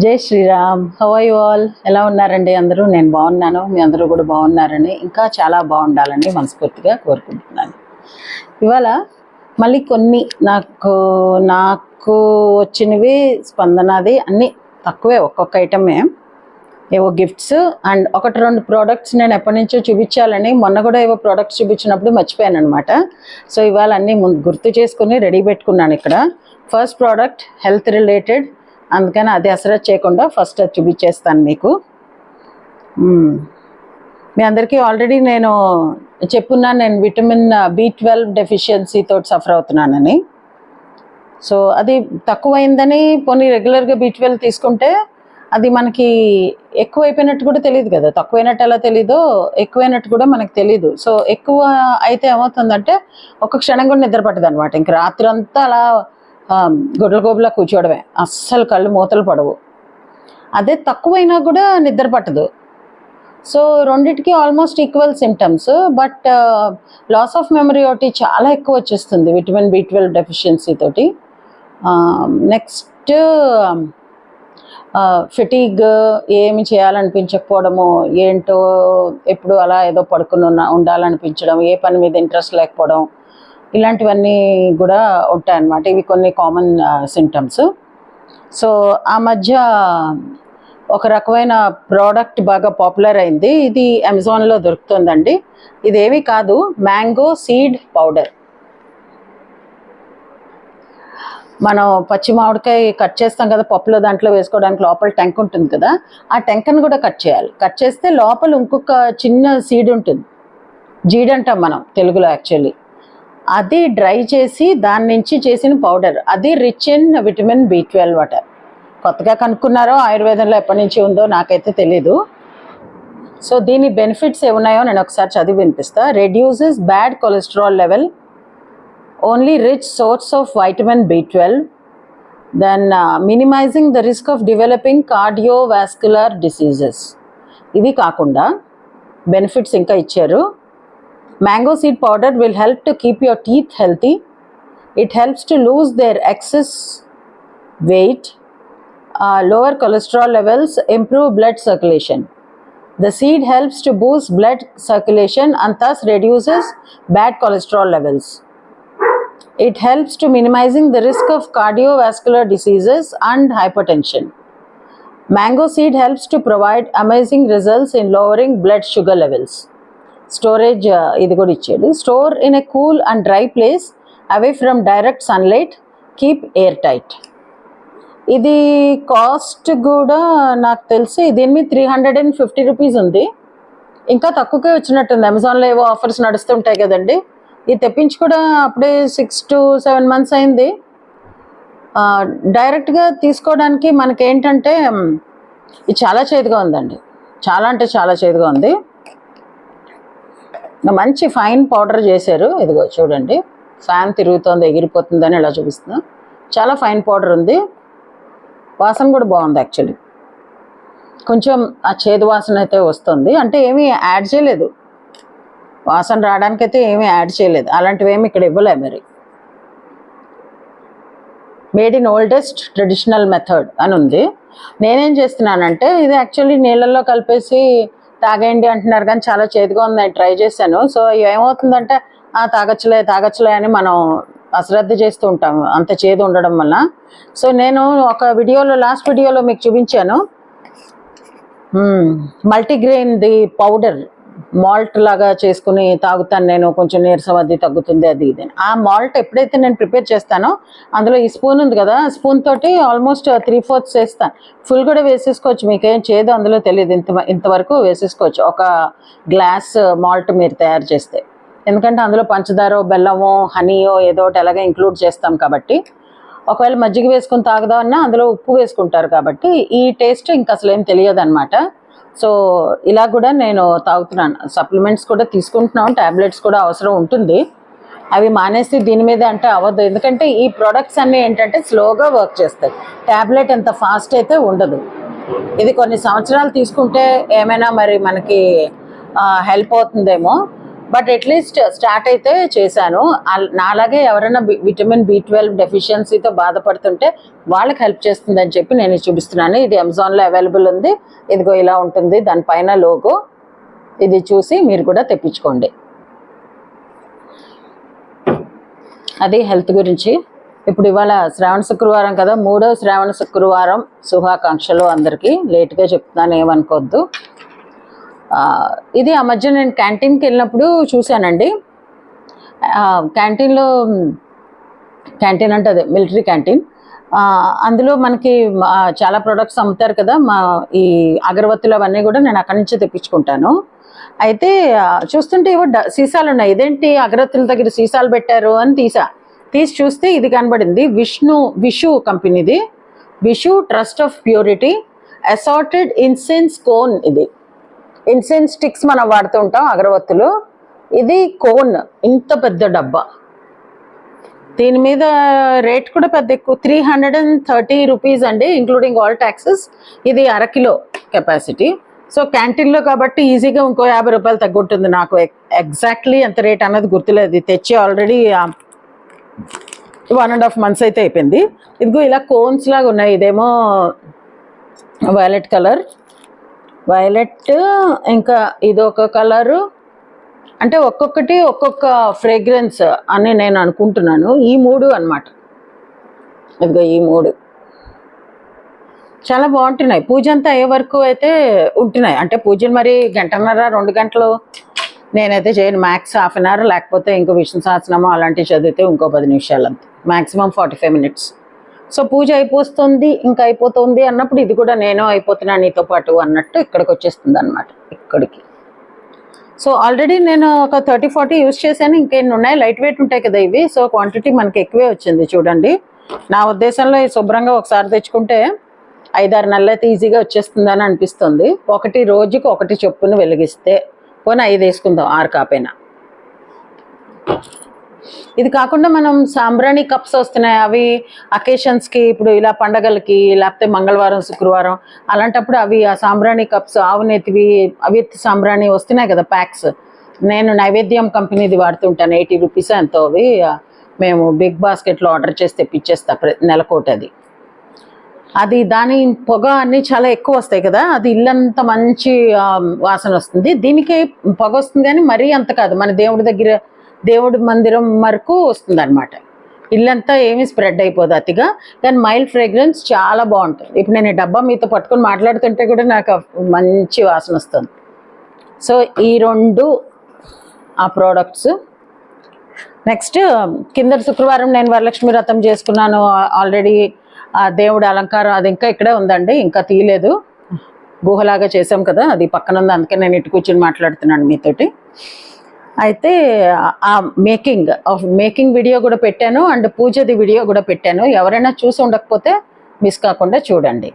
జై శ్రీరామ్. హవై ఆల్ ఎలా ఉన్నారండి అందరూ? నేను బాగున్నాను. మీ అందరూ కూడా బాగున్నారని ఇంకా చాలా బాగుండాలని మనస్ఫూర్తిగా కోరుకుంటున్నాను. ఇవాళ మళ్ళీ కొన్ని నాకు నాకు వచ్చినవి స్పందనది అన్నీ తక్కువే. ఒక్కొక్క ఐటమే ఏవో గిఫ్ట్స్ అండ్ ఒకటి రెండు ప్రోడక్ట్స్ నేను ఎప్పటి నుంచో చూపించాలని మొన్న కూడా ఏవో ప్రోడక్ట్స్ చూపించినప్పుడు మర్చిపోయాను అనమాట సో ఇవాళ అన్నీ ముందు గుర్తు చేసుకుని రెడీ పెట్టుకున్నాను ఇక్కడ. ఫస్ట్ ప్రోడక్ట్ హెల్త్ రిలేటెడ్ అందుకని అది అసరత్ చేయకుండా ఫస్ట్ అది చూపించేస్తాను మీకు. మీ అందరికీ ఆల్రెడీ నేను చెప్పున్నాను నేను విటమిన్ బి ట్వెల్వ్ డెఫిషియన్సీతో సఫర్ అవుతున్నానని. సో అది తక్కువైందని పోనీ రెగ్యులర్గా బి ట్వెల్వ్ తీసుకుంటే అది మనకి ఎక్కువైపోయినట్టు కూడా తెలియదు కదా. తక్కువైనట్టు ఎలా తెలీదో ఎక్కువైనట్టు కూడా మనకు తెలియదు సో ఎక్కువ అయితే ఏమవుతుందంటే ఒక క్షణం కూడా నిద్ర పట్టదు అనమాట ఇంక రాత్రి అంతా అలా గుడ్ల గోబులా కూర్చోవడమే. అస్సలు కళ్ళు మూతలు పడవు. అదే తక్కువైనా కూడా నిద్ర పట్టదు. సో రెండింటికి almost equal symptoms but loss of memory ఒకటి చాలా ఎక్కువ వచ్చేస్తుంది విటమిన్ బి ట్వెల్వ్ డెఫిషియన్సీ తోటి. నెక్స్ట్ ఫిటీగ్ ఏమి చేయాలనిపించకపోవడము ఏంటో ఎప్పుడు అలా ఏదో పడుకుని ఉండాలనిపించడం ఏ పని మీద ఇంట్రెస్ట్ లేకపోవడం ఇలాంటివన్నీ కూడా ఉంటాయన్నమాట. ఇవి కొన్ని కామన్ సింటమ్స్ సో ఆ మధ్య ఒక రకమైన ప్రోడక్ట్ బాగా పాపులర్ అయింది. ఇది అమెజాన్లో దొరుకుతుందండి. ఇదేమి కాదు మ్యాంగో సీడ్ పౌడర్ మనం పచ్చి మామిడికాయ కట్ చేస్తాం కదా పప్పులో దాంట్లో వేసుకోవడానికి లోపల టెంక్ ఉంటుంది కదా ఆ టెంకను కూడా కట్ చేయాలి. కట్ చేస్తే లోపల ఇంకొక చిన్న సీడ్ ఉంటుంది. జీడ్ అంటాం మనం తెలుగులో యాక్చువల్లీ అది డ్రై చేసి దాని నుంచి చేసిన పౌడర్. అది rich in vitamin B twelve water కొత్తగా కనుక్కున్నారో ఆయుర్వేదంలో ఎప్పటి నుంచి ఉందో నాకైతే తెలీదు. సో దీని బెనిఫిట్స్ ఏమున్నాయో నేను ఒకసారి చదివి వినిపిస్తా. Reduces bad cholesterol level only rich source of vitamin B twelve then minimizing the risk of developing cardiovascular diseases ఇవి కాకుండా బెనిఫిట్స్ ఇంకా ఇచ్చారు. Mango seed powder will help to keep your teeth healthy. It helps to lose their excess weight, uh, lower cholesterol levels, improve blood circulation. The seed helps to boost blood circulation and thus reduces bad cholesterol levels. It helps to minimizing the risk of cardiovascular diseases and hypertension. Mango seed helps to provide amazing results in lowering blood sugar levels. Storage ఇది కూడా ఇచ్చాడు store in a cool and dry place away from direct sunlight keep air tight ఇది cost కూడా నాకు తెలిసి దీని మీద three hundred and fifty rupees ఉంది. ఇంకా తక్కువకే వచ్చినట్టుంది. అమెజాన్లో ఏవో ఆఫర్స్ నడుస్తుంటాయి కదండి. ఇది తెప్పించి కూడా అప్పుడే సిక్స్ టు సెవెన్ మంత్స్ అయింది. డైరెక్ట్గా తీసుకోవడానికి మనకేంటంటే ఇది చాలా చేదుగా ఉందండి. చాలా అంటే చాలా చేదుగా ఉంది. మంచి ఫైన్ పౌడర్ చేశారు. ఇదిగో చూడండి. ఫ్యాన్ తిరుగుతోంది ఎగిరిపోతుందని ఇలా చూపిస్తున్నా. చాలా ఫైన్ పౌడర్ ఉంది. వాసన కూడా బాగుంది యాక్చువల్లీ. కొంచెం ఆ చేదు వాసన అయితే వస్తుంది. అంటే ఏమీ యాడ్ చేయలేదు. వాసన రావడానికైతే ఏమీ యాడ్ చేయలేదు. అలాంటివి ఏమి ఇక్కడ ఇవ్వలే మరి. Made in oldest traditional method అని ఉంది. నేనేం చేస్తున్నానంటే ఇది యాక్చువల్లీ నీళ్ళల్లో కలిపేసి తాగేయండి అంటున్నారు కానీ చాలా చేదుగా ఉంది ట్రై చేశాను. సో ఏమవుతుందంటే ఆ తాగచ్చులే తాగచ్చులే అని మనం అశ్రద్ధ చేస్తూ ఉంటాం అంత చేదు ఉండడం వల్ల. సో నేను ఒక వీడియోలో లాస్ట్ వీడియోలో మీకు చూపించాను. Multigrain the powder. మాల్ట్ లాగా చేసుకుని తాగుతాను నేను కొంచెం నీరసం అది తగ్గుతుంది అది ఇది ఆ మాల్ట్ ఎప్పుడైతే నేను ప్రిపేర్ చేస్తానో అందులో ఈ స్పూన్ ఉంది కదా స్పూన్ తోటి ఆల్మోస్ట్ త్రీ ఫోర్త్స్ వేస్తాను. ఫుల్ కూడా వేసేసుకోవచ్చు మీకేం చేదు అందులో తెలియదు. ఇంత ఇంతవరకు వేసేసుకోవచ్చు ఒక గ్లాస్ మాల్ట్ మీరు తయారు చేస్తే. ఎందుకంటే అందులో పంచదార బెల్లమో హనీయో ఏదో ఒకటి ఎలాగ ఇంక్లూడ్ చేస్తాం కాబట్టి. ఒకవేళ మజ్జిగ వేసుకుని తాగుదామన్నా అందులో ఉప్పు వేసుకుంటారు కాబట్టి ఈ టేస్ట్ ఇంకా అసలు ఏం తెలియదు అనమాట సో ఇలా కూడా నేను తాగుతున్నాను. సప్లిమెంట్స్ కూడా తీసుకుంటున్నాం. ట్యాబ్లెట్స్ కూడా అవసరం ఉంటుంది. అవి మానేసి దీని మీద అంటే అవ్వద్దు. ఎందుకంటే ఈ ప్రొడక్ట్స్ అన్నీ ఏంటంటే స్లోగా వర్క్ చేస్తాయి. ట్యాబ్లెట్ ఎంత ఫాస్ట్ అయితే ఉండదు. ఇది కొన్ని సంవత్సరాలు తీసుకుంటే ఏమైనా మరి మనకి హెల్ప్ అవుతుందేమో. బట్ అట్లీస్ట్ స్టార్ట్ అయితే చేశాను. నాలాగే ఎవరైనా విటమిన్ బి ట్వెల్వ్ డెఫిషియన్సీతో బాధపడుతుంటే వాళ్ళకి హెల్ప్ చేస్తుందని చెప్పి నేను చూపిస్తున్నాను. ఇది అమెజాన్లో అవైలబుల్ ఉంది. ఇదిగో ఇలా ఉంటుంది. దానిపైన లోగో. ఇది చూసి మీరు కూడా తెప్పించుకోండి. అది హెల్త్ గురించి. ఇప్పుడు ఇవాళ శ్రావణ శుక్రవారం కదా. మూడో శ్రావణ శుక్రవారం శుభాకాంక్షలు అందరికీ. లేట్గా చెప్తున్నాను ఏమనుకోవద్దు. ఇది ఆ మధ్య నేను క్యాంటీన్కి వెళ్ళినప్పుడు చూశానండి. క్యాంటీన్లో క్యాంటీన్ అంటే అదే మిలిటరీ క్యాంటీన్ అందులో మనకి చాలా ప్రొడక్ట్స్ అమ్ముతారు కదా మా ఈ అగరబత్తులు అవన్నీ కూడా నేను అక్కడి నుంచే తెప్పించుకుంటాను. అయితే చూస్తుంటే ఏవో సీసాలు ఉన్నాయి. ఇదేంటి అగరత్తుల దగ్గర సీసాలు పెట్టారు అని తీసా. తీసి చూస్తే ఇది కనబడింది. విష్ణు విషు కంపెనీది. Vishu trust of purity assorted incense cone ఇది. ఇన్సెన్స్ స్టిక్స్ మనం వాడుతూ ఉంటాం అగరబత్తులు. ఇది కోన్ ఇంత పెద్ద డబ్బా. దీని మీద రేట్ కూడా పెద్ద ఎక్కువ. Three hundred and thirty rupees అండి ఇంక్లూడింగ్ ఆల్ ట్యాక్సెస్ ఇది అరకిలో కెపాసిటీ. సో క్యాంటీన్లో కాబట్టి ఈజీగా ఇంకో యాభై రూపాయలు తగ్గుంటుంది నాకు. ఎగ్జాక్ట్లీ ఎంత రేట్ అన్నది గుర్తులేదు. తెచ్చి already one and half months అయితే అయిపోయింది. ఇదిగో ఇలా కోన్స్ లాగా ఉన్నాయి. ఇదేమో వైలెట్ కలర్. వైలెట్ ఇంకా ఇది ఒక కలరు. అంటే ఒక్కొక్కటి ఒక్కొక్క ఫ్రేగ్రెన్స్ అని నేను అనుకుంటున్నాను. ఈ మూడు అన్నమాట. ఇదిగో ఈ మూడు. చాలా బాగుంటున్నాయి. పూజ అంతా అయ్యే వరకు అయితే ఉంటున్నాయి. అంటే పూజలు మరి గంటన్నర రెండు గంటలు నేనైతే చేయను. మ్యాక్స్ హాఫ్ అన్ అవర్ లేకపోతే ఇంకో విష్ణు సహస్రనామం అలాంటివి చదివితే ఇంకో పది నిమిషాలు అంతే. Maximum forty five minutes so puja అయిపోతుంది ఇంకా అయిపోతుంది అన్నప్పుడు ఇది కూడా నేను అయిపోతున్నా నీతో పాటు అన్నట్టు ఇక్కడికి వచ్చేస్తుంది అనమాట ఇక్కడికి. సో ఆల్రెడీ నేను ఒక థర్టీ ఫార్టీ యూస్ చేశాను ఇంకెన్ని ఉన్నాయి? లైట్ వెయిట్ ఉంటాయి కదా ఇవి సో క్వాంటిటీ మనకి ఎక్కువే వచ్చింది చూడండి. నా ఉద్దేశంలో శుభ్రంగా ఒకసారి తెచ్చుకుంటే ఐదారు నెలలు అయితే ఈజీగా వచ్చేస్తుందని అనిపిస్తుంది. ఒకటి రోజుకి ఒకటి చొప్పున వెలిగిస్తే పోనీ ఐదు వేసుకుందాం ఆరు కాపైనా. ఇది కాకుండా మనం సాంబ్రాణి కప్స్ వస్తున్నాయి. అవి అకేషన్స్కి ఇప్పుడు ఇలా పండగలకి లేకపోతే మంగళవారం శుక్రవారం అలాంటప్పుడు అవి ఆ సాంబ్రాణి కప్స్ ఆవు నెత్తివి అవి సాంబ్రాణి వస్తున్నాయి కదా ప్యాక్స్. నేను నైవేద్యం కంపెనీది వాడుతుంటాను ఎయిటీ రూపీస్ ఎంతో అవి. మేము బిగ్ బాస్కెట్లో ఆర్డర్ చేసి తెప్పించేస్తా నెలకోటి అది. అది దాని పొగ అన్ని చాలా ఎక్కువ వస్తాయి కదా అది ఇల్లంతా మంచి వాసన వస్తుంది. దీనికి పొగ వస్తుంది కానీ మరీ అంత కాదు. మన దేవుడి దగ్గర దేవుడి మందిరం వరకు వస్తుంది అనమాట ఇల్లంతా ఏమీ స్ప్రెడ్ అయిపోదు అతిగా కానీ మైల్డ్ ఫ్రేగ్రెన్స్ చాలా బాగుంటుంది. ఇప్పుడు నేను ఈ డబ్బా మీతో పట్టుకొని మాట్లాడుతుంటే కూడా నాకు మంచి వాసన వస్తుంది. సో ఈ రెండు ఆ ప్రోడక్ట్స్. నెక్స్ట్ కింద శుక్రవారం నేను వరలక్ష్మి వ్రతం చేసుకున్నాను. ఆల్రెడీ ఆ దేవుడి అలంకారం అది ఇంకా ఇక్కడే ఉందండి ఇంకా తీయలేదు. గుహలాగా చేసాం కదా అది పక్కన ఉంది అందుకే నేను ఇటు కూర్చొని మాట్లాడుతున్నాను మీతోటి. అయితే ఆ మేకింగ్ ఆఫ్ మేకింగ్ వీడియో కూడా పెట్టాను అండ్ పూజది వీడియో కూడా పెట్టాను. ఎవరైనా చూసి ఉండకపోతే మిస్ కాకుండా చూడండి.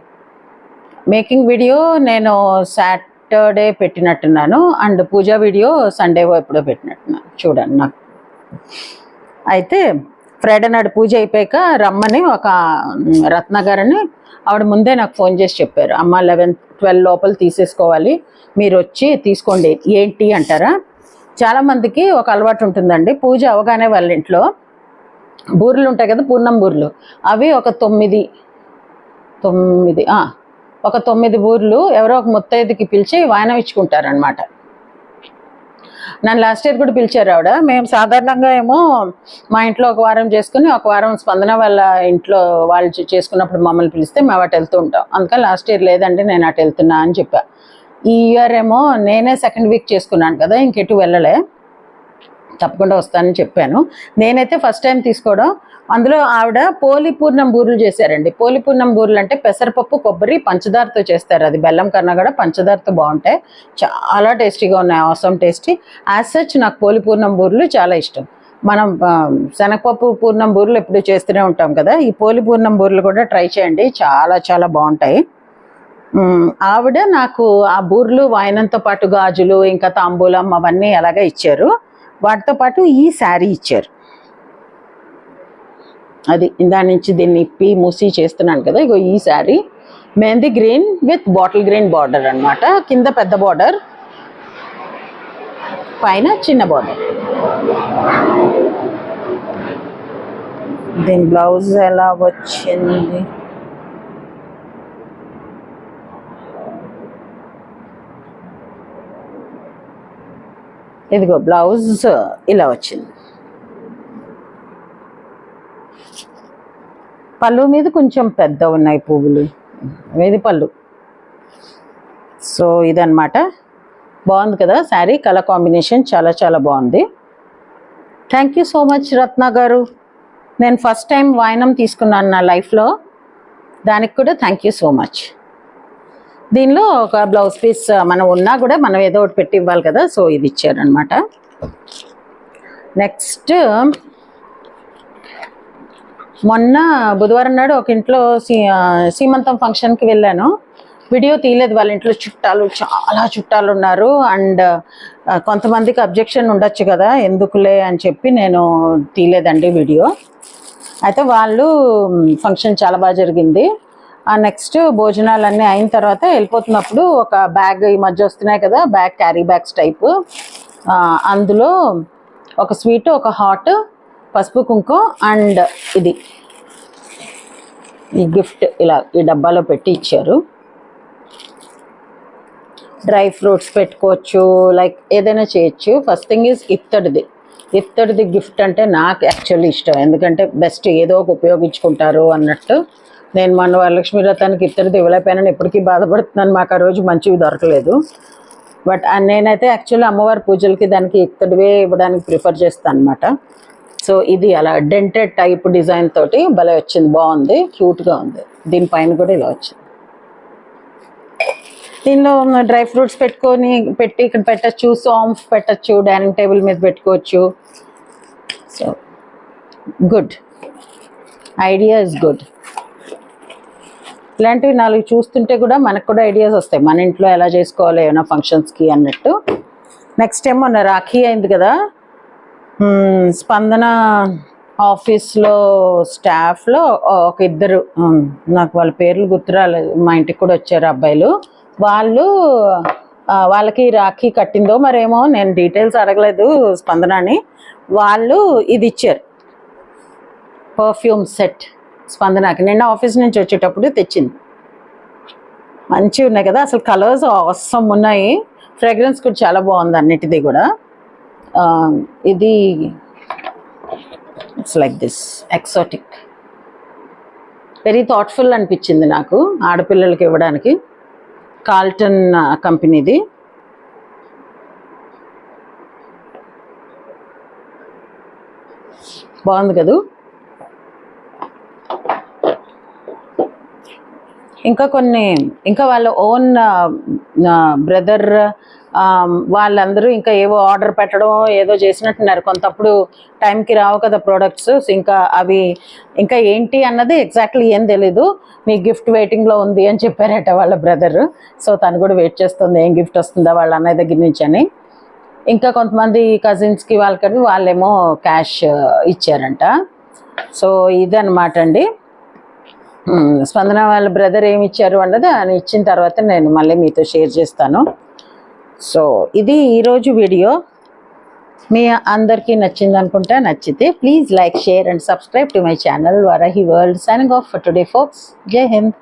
మేకింగ్ వీడియో నేను సాటర్డే పెట్టినట్టున్నాను అండ్ పూజ వీడియో సండే ఎప్పుడో పెట్టినట్టున్నాను. చూడండి నాకు. అయితే ఫ్రైడే నాడు పూజ అయిపోయాక రమ్మని ఒక రత్న గారిని ఆవిడ ముందే నాకు ఫోన్ చేసి చెప్పారు. అమ్మ లెవెన్ ట్వెల్వ్ లోపల తీసేసుకోవాలి. మీరు వచ్చి తీసుకోండి. ఏంటి అంటారా? చాలామందికి ఒక అలవాటు ఉంటుందండి. పూజ అవగానే వాళ్ళ ఇంట్లో. బూరెలు ఉంటాయి కదా పూర్ణం బూరెలు. అవి ఒక తొమ్మిది తొమ్మిది ఒక తొమ్మిది బూరెలు ఎవరో ఒక ముత్తైదుకి పిలిచి వాయనం ఇచ్చుకుంటారనమాట నన్ను లాస్ట్ ఇయర్ కూడా పిలిచారు ఆవిడ. మేము సాధారణంగా ఏమో మా ఇంట్లో ఒక వారం చేసుకుని ఒక వారం స్పందన వాళ్ళ ఇంట్లో వాళ్ళు చేసుకున్నప్పుడు మమ్మల్ని పిలిస్తే మేము అటు వెళ్తూ ఉంటాం. అందుకని లాస్ట్ ఇయర్ లేదండి నేను అటు వెళ్తున్నా అని చెప్పా. ఈ ఇయర్ ఏమో నేనే సెకండ్ వీక్ చేసుకున్నాను కదా ఇంకెటు వెళ్ళలే. తప్పకుండా వస్తానని చెప్పాను. నేనైతే ఫస్ట్ టైం తీసుకోవడం అందులో ఆవిడ పోలిపూర్ణం బూరెలు చేశారండి. పోలిపూర్ణం బూరెలు అంటే పెసరపప్పు కొబ్బరి పంచదారతో చేస్తారు. అది బెల్లం కన్నా కూడా పంచదారతో బాగుంటాయి. చాలా టేస్టీగా ఉన్నాయి అవసరం టేస్టీ యాజ్ సచ్ నాకు పోలిపూర్ణం బూరెలు చాలా ఇష్టం. మనం శనగపప్పు పూర్ణం బూరెలు ఎప్పుడు చేస్తూనే ఉంటాం కదా ఈ పోలిపూర్ణం బూరెలు కూడా ట్రై చేయండి. చాలా చాలా బాగుంటాయి. ఆవిడ నాకు ఆ బూర్లు వాయినంతో పాటు గాజులు ఇంకా తాంబూలం అవన్నీ అలాగే ఇచ్చారు. వాటితో పాటు ఈ శారీ ఇచ్చారు. అది దాని నుంచి దీన్ని ఇప్పి మూసి చేస్తున్నాను కదా ఇగో ఈ sari. Mehndi green with bottle green border అనమాట కింద పెద్ద బార్డర్ పైన చిన్న బార్డర్. దీని బ్లౌజ్ ఎలా వచ్చింది? ఇదిగో బ్లౌజ్ ఇలా వచ్చింది. పళ్ళు మీద కొంచెం పెద్ద ఉన్నాయి పువ్వులు. ఇది పళ్ళు? సో ఇదన్నమాట. బాగుంది కదా శారీ? కలర్ కాంబినేషన్ చాలా చాలా బాగుంది. Thank you so much Ratna garu. నేను ఫస్ట్ టైం వాయనం తీసుకున్నాను నా లైఫ్లో. దానికి కూడా థ్యాంక్ యూ సో మచ్ దీనిలో ఒక బ్లౌజ్ పీస్ మనం ఉన్నా కూడా మనం ఏదో ఒకటి పెట్టి ఇవ్వాలి కదా సో ఇది ఇచ్చారనమాట నెక్స్ట్ మొన్న బుధవారం నాడు ఒక ఇంట్లో సీ సీమంతం ఫంక్షన్కి వెళ్ళాను. వీడియో తీయలేదు వాళ్ళ ఇంట్లో చుట్టాలు చాలా చుట్టాలు ఉన్నారు. అండ్ కొంతమందికి అబ్జెక్షన్ ఉండొచ్చు కదా ఎందుకులే అని చెప్పి నేను తీయలేదండి వీడియో. అయితే వాళ్ళు ఫంక్షన్ చాలా బాగా జరిగింది. నెక్స్ట్ భోజనాలన్నీ అయిన తర్వాత వెళ్ళిపోతున్నప్పుడు ఒక బ్యాగ్ ఈ మధ్య వస్తున్నాయి కదా బ్యాగ్ క్యారీ బ్యాగ్స్ టైప్ అందులో ఒక స్వీట్ ఒక హాట్ పసుపు కుంకుమ అండ్ ఇది. ఈ గిఫ్ట్ ఇలా ఈ డబ్బాలో పెట్టి ఇచ్చారు. డ్రై ఫ్రూట్స్ పెట్టుకోవచ్చు లైక్ ఏదైనా చేయొచ్చు. ఫస్ట్ థింగ్ ఈజ్ ఇత్తడిది. ఇత్తడిది గిఫ్ట్ అంటే నాకు యాక్చువల్లీ ఇష్టం. ఎందుకంటే బెస్ట్ ఏదో ఒక ఉపయోగించుకుంటారు అన్నట్టు. నేను మన వరలక్ష్మి వ్రతానికి ఇద్దరు ఇవ్వలేకపోయానని ఎప్పటికీ బాధపడుతున్నాను. మాకు ఆ రోజు మంచివి దొరకలేదు. బట్ నేనైతే యాక్చువల్లీ అమ్మవారి పూజలకి దానికి ఇత్తడివే ఇవ్వడానికి ప్రిఫర్ చేస్తాను అనమాట సో ఇది అలా డెంటెడ్ టైప్ డిజైన్ తోటి భలే వచ్చింది. బాగుంది. క్యూట్గా ఉంది. దీనిపైన కూడా ఇలా వచ్చింది. దీనిలో డ్రై ఫ్రూట్స్ పెట్టుకొని పెట్టి ఇక్కడ పెట్టచ్చు సాంఫ్ పెట్టచ్చు డైనింగ్ టేబుల్ మీద పెట్టుకోవచ్చు. So good. Idea is good. ఇలాంటివి నాలుగు చూస్తుంటే కూడా మనకు కూడా ఐడియాస్ వస్తాయి. మన ఇంట్లో ఎలా చేసుకోవాలి ఏమైనా ఫంక్షన్స్కి అన్నట్టు. నెక్స్ట్ టైం మొన్న రాఖీ అయింది కదా. స్పందన ఆఫీస్లో స్టాఫ్లో ఒక ఇద్దరు నాకు వాళ్ళ పేర్లు గుర్తురాలేదు మా ఇంటికి కూడా వచ్చారు అబ్బాయిలు. వాళ్ళు వాళ్ళకి రాఖీ కట్టిందో మరేమో నేను డీటెయిల్స్ అడగలేదు స్పందనని. వాళ్ళు ఇది ఇచ్చారు. పర్ఫ్యూమ్ సెట్ స్పందనకి. నిన్న ఆఫీస్ నుంచి వచ్చేటప్పుడు తెచ్చింది. మంచిగా ఉన్నాయి కదా అసలు కలర్స్ అవసరం ఉన్నాయి. ఫ్రేగ్రెన్స్ కూడా చాలా బాగుంది అన్నిటిది కూడా. ఇది it's like this exotic. Very thoughtful అనిపించింది నాకు ఆడపిల్లలకి ఇవ్వడానికి. కాల్టన్ కంపెనీది. బాగుంది కదూ? ఇంకా కొన్ని ఇంకా వాళ్ళ ఓన్ బ్రదర్ వాళ్ళందరూ ఇంకా ఏవో ఆర్డర్ పెట్టడం ఏదో చేసినట్టున్నారు. కొంతప్పుడు టైంకి రావు కదా ప్రోడక్ట్స్ ఇంకా అవి ఇంకా ఏంటి అన్నది ఎగ్జాక్ట్లీ ఏం తెలీదు. మీ గిఫ్ట్ వెయిటింగ్లో ఉంది అని చెప్పారట వాళ్ళ బ్రదర్ సో తను కూడా వెయిట్ చేస్తుంది. ఏం గిఫ్ట్ వస్తుందా వాళ్ళ అన్నయ్య దగ్గర నుంచి అని. ఇంకా కొంతమంది కజిన్స్కి వాళ్ళకి వాళ్ళేమో క్యాష్ ఇచ్చారంట. సో ఇదనమాట అండి. స్పందన వాళ్ళ బ్రదర్ ఏమి ఇచ్చారు అన్నది అని ఇచ్చిన తర్వాత నేను మళ్ళీ మీతో షేర్ చేస్తాను. సో ఇది ఈరోజు వీడియో. మీ అందరికీ నచ్చింది అనుకుంటా నచ్చితే please like share and subscribe to my channel Varahi world signing off for today folks. Jai Hind.